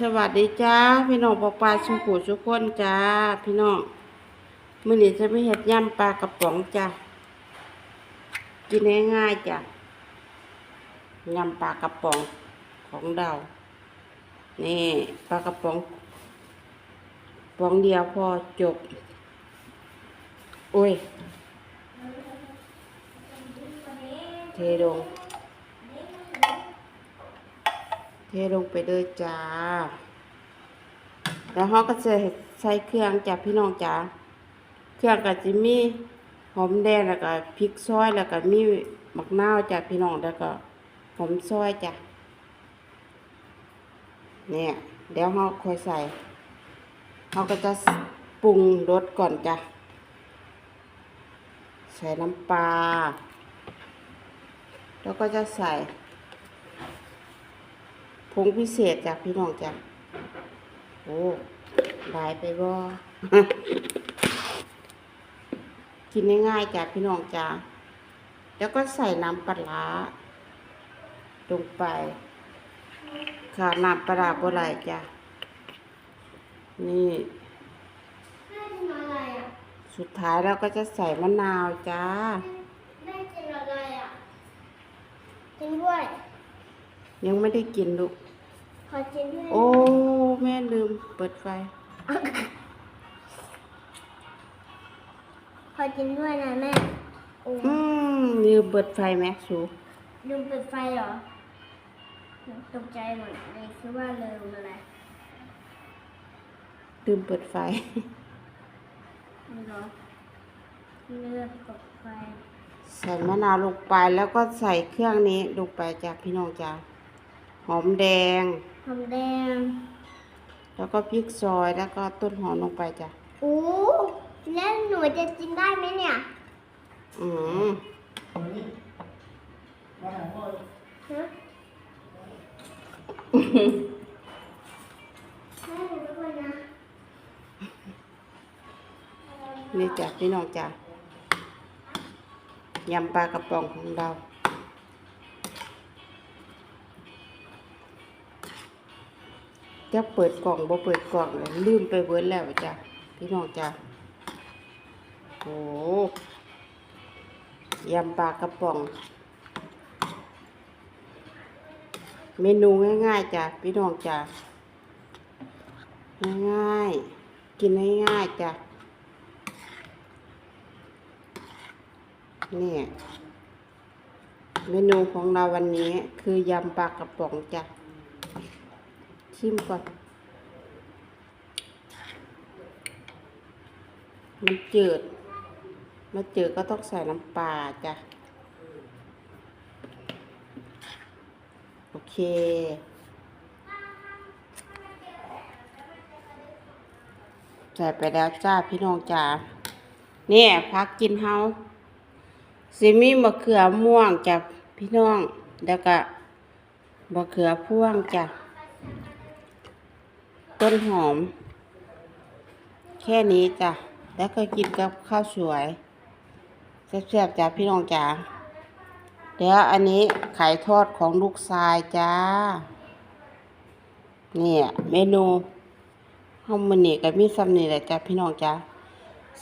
สวัสดีจ้าพี่น้องปอปลาชุกูทุกคนจ้าพี่น้องมื้อนี้จะไม่เห็ดย่ำปลากระป๋องจ้ากินง่ายๆจ้ะยำปลากระป๋องของเรานี่ปลากระป๋องป๋องเดียวพอจบโอ้ยเทลง เทลงไปเลยจ้า แล้วเขาก็จะใส่เครื่องจ้ะพี่น้องจ้า เครื่องก็จะมีหอมแดงแล้วก็พริกซอยแล้วก็มีมะนาวจ้ะพี่น้องแล้วก็หอมซอยจ้ะ เนี่ยเดี๋ยวเขาค่อยใส่เขาก็จะปรุงรสก่อนจ้ะ ใส่น้ำปลา แล้วก็จะใส่ งพิเศษจากพี่น้องจ้ะโอ้ได้ไปบ่กินง่ายๆจ้ะพี่น้องจ้ะแล้วก็ใส่น้ำปลาร้าลงไปขาดน้ำปลาร้าบ่ไหลจ้ะนี่แม่กินอะไรอะสุดท้ายเราก็จะใส่มะนาวจ้าแม่กินอะไรอะ กินด้วย ยังไม่ได้กินลูกข อกินด้วยโอ้ แม่ลืมเปิดไฟ ขอกินด้วยนะแม่โอ้อืมลืมเปิดไฟแม็กซูลืมเปิดไฟเหรอตกใจหมดเลยคือว่าลืมอะไรลืมเปิดไฟ ไม่รู้เลือกกดไฟใส่มะนาวลงไปแล้วก็ใส่เครื่องนี้ลงไปจ้ะพี่น้องจ้าหอมแดง หอมแดงแล้วก็พริกซอยแล้วก็ต้นหอมลงไปจ้ะโอ้แล้วหนูจะกินได้ไหมเนี่ย อืมฮะแม่หนูด้วยนะนี่จ้ะพี่น้องจ้ะยำปลากระป๋องของเรา จะเปิดกล่องบ่เปิดกล่องเลยลืมไปเบิดแล้วจ้ะพี่น้องจ้ะโอ้ยำปลากระป๋อง เมนูง่ายๆจ้ะพี่น้องจ้ะง่ายๆกินง่ายๆจ้ะเนี่ยเมนูของเราวันนี้คือยำปลากระป๋องจ้ะ ชิมก่อน มันจืด มันจืดก็ต้องใส่น้ำปลาจ้ะ โอเคใส่ไปแล้วจ้าพี่น้องจ้าเนี่ยพักกินเฮาซิมีมะเขือม่วงจ้ะพี่น้อง แล้วก็มะเขือพ่วงจ้ะ ต้นหอม แค่นี้จ้ะ แล้วก็กินกับข้าวสวยแซ่บๆจ้ะพี่น้องจ้าเดี๋ยวอันนี้ไข่ทอดของลูกชายจ้า เนี่ย เมนูห้องมันนี่กับมีซ้ำนี่แหละจ้ะพี่น้องจ้า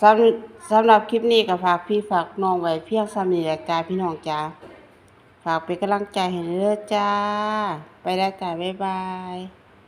สำสำหรับคลิปนี้ก็ฝากพี่ฝากน้องไว้เพียงซ้ำนี่แหละจ้าพี่น้องจ้าฝากเป็นกำลังใจให้เด้อจ้า ไปแล้วจ้าบ๊ายบาย